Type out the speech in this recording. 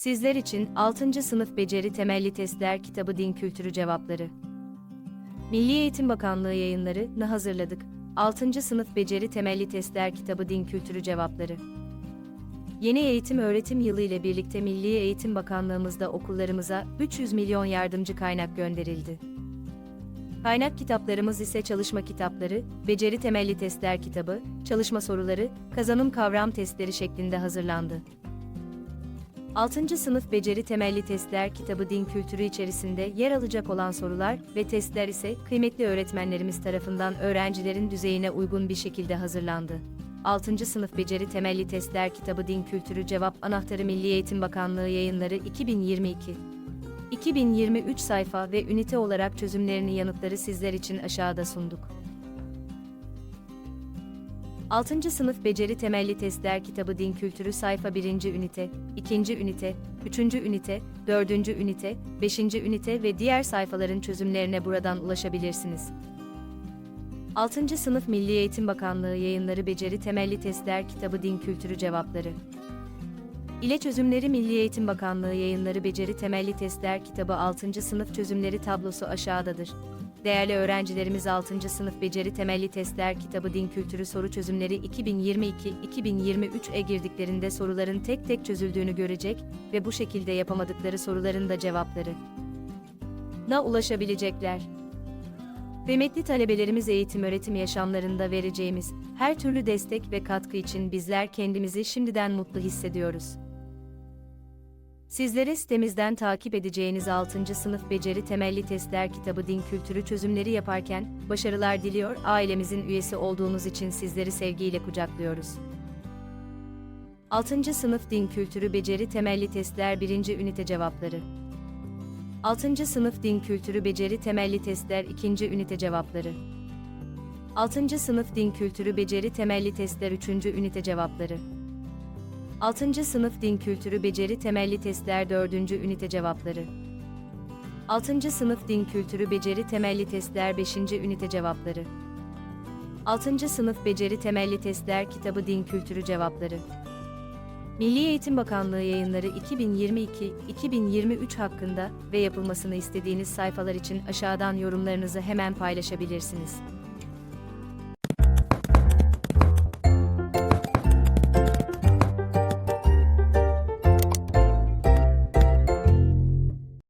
Sizler için 6. Sınıf Beceri Temelli Testler Kitabı Din Kültürü Cevapları. Milli Eğitim Bakanlığı yayınlarını hazırladık. 6. Sınıf Beceri Temelli Testler Kitabı Din Kültürü Cevapları. Yeni eğitim öğretim yılı ile birlikte Milli Eğitim Bakanlığımızda okullarımıza 300 milyon yardımcı kaynak gönderildi. Kaynak kitaplarımız ise çalışma kitapları, beceri temelli testler kitabı, çalışma soruları, kazanım kavram testleri şeklinde hazırlandı. 6. sınıf beceri temelli testler kitabı din kültürü içerisinde yer alacak olan sorular ve testler ise kıymetli öğretmenlerimiz tarafından öğrencilerin düzeyine uygun bir şekilde hazırlandı. 6. sınıf beceri temelli testler kitabı din kültürü cevap anahtarı Milli Eğitim Bakanlığı yayınları 2022 2023 sayfa ve ünite olarak çözümlerini yanıtları sizler için aşağıda sunduk. 6. Sınıf Beceri Temelli Testler Kitabı Din Kültürü sayfa 1. ünite, 2. ünite, 3. ünite, 4. ünite, 5. ünite ve diğer sayfaların çözümlerine buradan ulaşabilirsiniz. 6. Sınıf Milli Eğitim Bakanlığı yayınları Beceri Temelli Testler Kitabı Din Kültürü Cevapları İle Çözümleri Milli Eğitim Bakanlığı yayınları Beceri Temelli Testler Kitabı 6. Sınıf Çözümleri tablosu aşağıdadır. Değerli öğrencilerimiz 6. Sınıf Beceri Temelli Testler Kitabı Din Kültürü Soru Çözümleri 2022-2023'e girdiklerinde soruların tek tek çözüldüğünü görecek ve bu şekilde yapamadıkları soruların da cevapları na ulaşabilecekler. Kıymetli talebelerimiz eğitim öğretim yaşamlarında vereceğimiz her türlü destek ve katkı için bizler kendimizi şimdiden mutlu hissediyoruz. Sizlere sitemizden takip edeceğiniz 6. sınıf beceri temelli testler kitabı din kültürü çözümleri yaparken başarılar diliyor, ailemizin üyesi olduğunuz için sizleri sevgiyle kucaklıyoruz. 6. sınıf din kültürü beceri temelli testler 1. ünite cevapları. 6. sınıf din kültürü beceri temelli testler 2. ünite cevapları. 6. sınıf din kültürü beceri temelli testler 3. ünite cevapları. 6. sınıf din kültürü beceri temelli testler 4. ünite cevapları. 6. sınıf din kültürü beceri temelli testler 5. ünite cevapları. 6. sınıf beceri temelli testler kitabı din kültürü cevapları. Milli Eğitim Bakanlığı yayınları 2022-2023 hakkında ve yapılmasını istediğiniz sayfalar için aşağıdan yorumlarınızı hemen paylaşabilirsiniz.